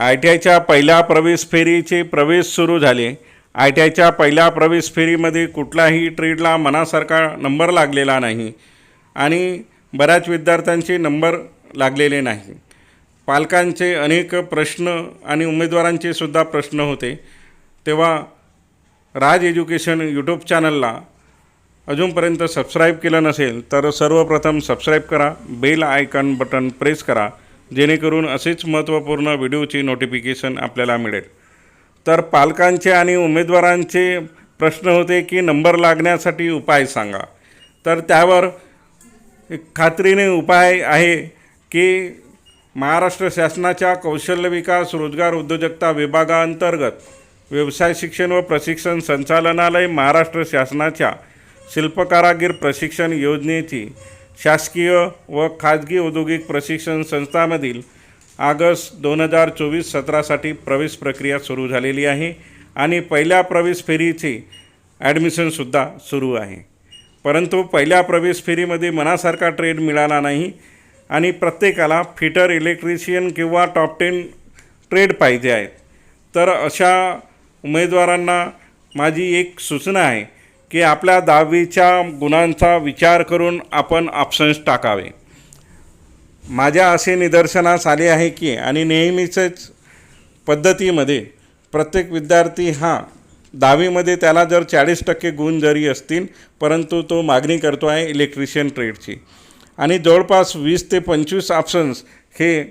I T आयच्या पहिल्या प्रवेश फेरीचे प्रवेश सुरू झाले. आय टी आयच्या पहिल्या प्रवेश फेरीमध्ये कुठलाही ट्रेडला मनासारखा नंबर लागलेला नाही आणि बऱ्याच विद्यार्थ्यांचे नंबर लागलेले नाही. पालकांचे अनेक प्रश्न आणि उमेदवारांचे सुद्धा प्रश्न होते. तेव्हा राज एज्युकेशन यूट्यूब चॅनलला अजूनपर्यंत सबस्क्राईब केलं नसेल तर सर्वप्रथम सबस्क्राईब करा बेल आयकॉन बटन प्रेस करा जेणेकरून असेच महत्त्वपूर्ण व्हिडिओची नोटिफिकेशन आपल्याला मिळेल. तर पालकांचे आणि उमेदवारांचे प्रश्न होते की नंबर लागण्यासाठी उपाय सांगा. तर त्यावर एक खात्रीने उपाय आहे की महाराष्ट्र शासनाच्या कौशल्य विकास रोजगार उद्योजकता विभागाअंतर्गत व्यवसाय शिक्षण व प्रशिक्षण संचालनालय महाराष्ट्र शासनाच्या शिल्पकारागीर प्रशिक्षण योजनेची शासकीय व खाजगी औद्योगिक प्रशिक्षण संस्थांमधील ऑगस्ट दोन हजार चोवीस सतरासाठी प्रवेश प्रक्रिया सुरू झालेली आहे आणि पहिल्या प्रवेश फेरीचे ॲडमिशनसुद्धा सुरू आहे. परंतु पहिल्या प्रवेश फेरीमध्ये मनासारखा ट्रेड मिळाला नाही आणि प्रत्येकाला फिटर इलेक्ट्रिशियन किंवा टॉप टेन ट्रेड पाहिजे आहेत तर अशा उमेदवारांना माझी एक सूचना आहे की आपल्या दहावीच्या गुणांचा विचार करून आपण ऑप्शन्स टाकावे. माझ्या असे निदर्शनास आले आहे की आणि नेहमीचेच पद्धतीमध्ये प्रत्येक विद्यार्थी हा दहावीमध्ये त्याला जर चाळीस टक्के गुण जरी असतील परंतु तो मागणी करतो आहे इलेक्ट्रिशियन ट्रेडची आणि जवळपास वीस ते पंचवीस ऑप्शन्स हे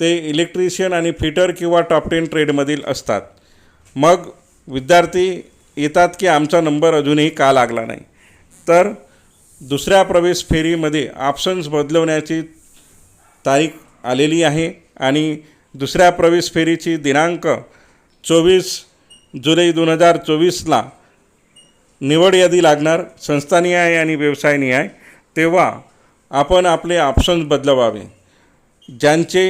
ते इलेक्ट्रिशियन आणि फिटर किंवा टॉप टेन ट्रेडमधील असतात. मग विद्यार्थी येतात की आमचा नंबर अजूनही का लागला नाही. तर दुसऱ्या प्रवेश फेरीमध्ये ऑप्शन्स बदलवण्याची तारीख आलेली आहे आणि दुसऱ्या प्रवेश फेरीची दिनांक चोवीस जुलै दोन हजार चोवीसला निवड यादी लागणार. संस्थानिहाय आणि व्यवसायनिहाय तेव्हा आपण आपले ऑप्शन्स बदलवावे. ज्यांचे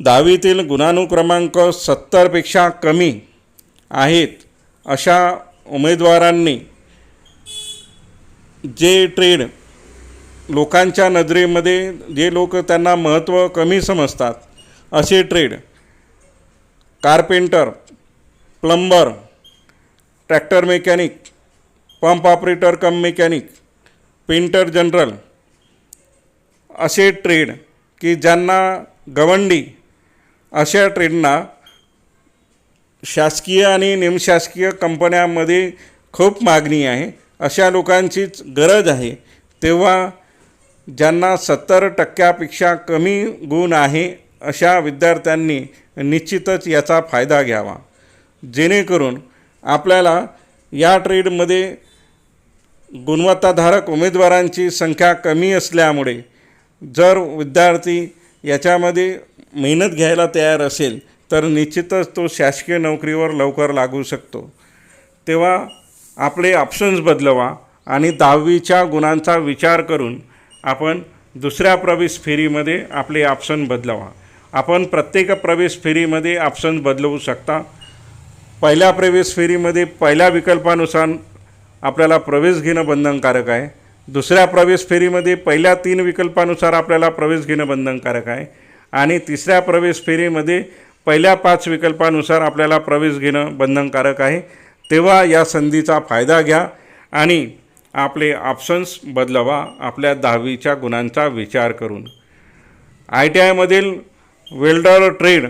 दहावीतील गुणानुक्रमांक सत्तरपेक्षा कमी आहेत अशा उमेदवारांनी जे ट्रेड लोकांच्या नजरेमध्ये जे लोक त्यांना महत्त्व कमी समजतात असे trade carpenter plumber tractor mechanic pump operator cum mechanic painter general असे ट्रेड की ज्यांना गवंडी अशा ट्रेडना शासकीय आणि निमशासकीय कंपन्यांमध्ये खूप मागणी आहे. अशा लोकांचीच गरज आहे. तेव्हा ज्यांना सत्तर टक्क्यापेक्षा कमी गुण आहे अशा विद्यार्थ्यांनी निश्चितच याचा फायदा घ्यावा. जेणेकरून आपल्याला या ट्रेडमध्ये गुणवत्ताधारक उमेदवारांची संख्या कमी असल्यामुळे जर विद्यार्थी याच्यामध्ये मेहनत घ्यायला तयार असेल तर निश्चितच तो शासकीय नोकरीवर लवकर लागू शकतो. तेव्हा आपले ऑप्शन्स बदलवा आणि दहावीच्या गुणांचा विचार करून आपण दुसऱ्या प्रवेश फेरीमध्ये आपले ऑप्शन बदलवा. आपण प्रत्येक प्रवेश फेरीमध्ये ऑप्शन बदलवू शकता. पहिल्या प्रवेश फेरीमध्ये पहिल्या विकल्पानुसार आपल्याला प्रवेश घेणं बंधनकारक आहे. दुसऱ्या प्रवेश फेरीमध्ये पहिल्या तीन विकल्पानुसार आपल्याला प्रवेश घेणं बंधनकारक आहे. आणि तिसऱ्या प्रवेश फेरीमध्ये पहिल्या पाच विकल्पानुसार आपल्याला प्रवेश घेणं बंधनकारक आहे. तेव्हा या संधीचा फायदा घ्या आणि आपले ऑप्शन्स बदलवा आपल्या दहावीच्या गुणांचा विचार करून. आय टी आयमधील वेल्डर ट्रेड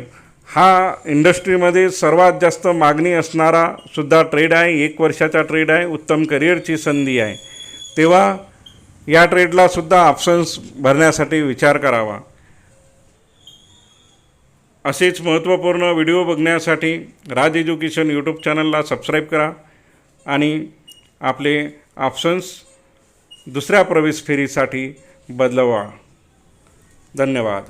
हा इंडस्ट्रीमध्ये सर्वात जास्त मागणी असणारा सुद्धा ट्रेड आहे. एक वर्षाचा ट्रेड आहे. उत्तम करिअरची संधी आहे. तेव्हा या ट्रेडला सुद्धा ऑप्शन्स भरण्यासाठी विचार करावा. असेच महत्त्वपूर्ण व्हिडिओ बघण्यासाठी राज एज्युकेशन यूट्यूब चॅनलला सबस्क्राईब करा आणि आपले ऑप्शन्स दुसऱ्या प्रवेश फेरीसाठी बदलवा. धन्यवाद.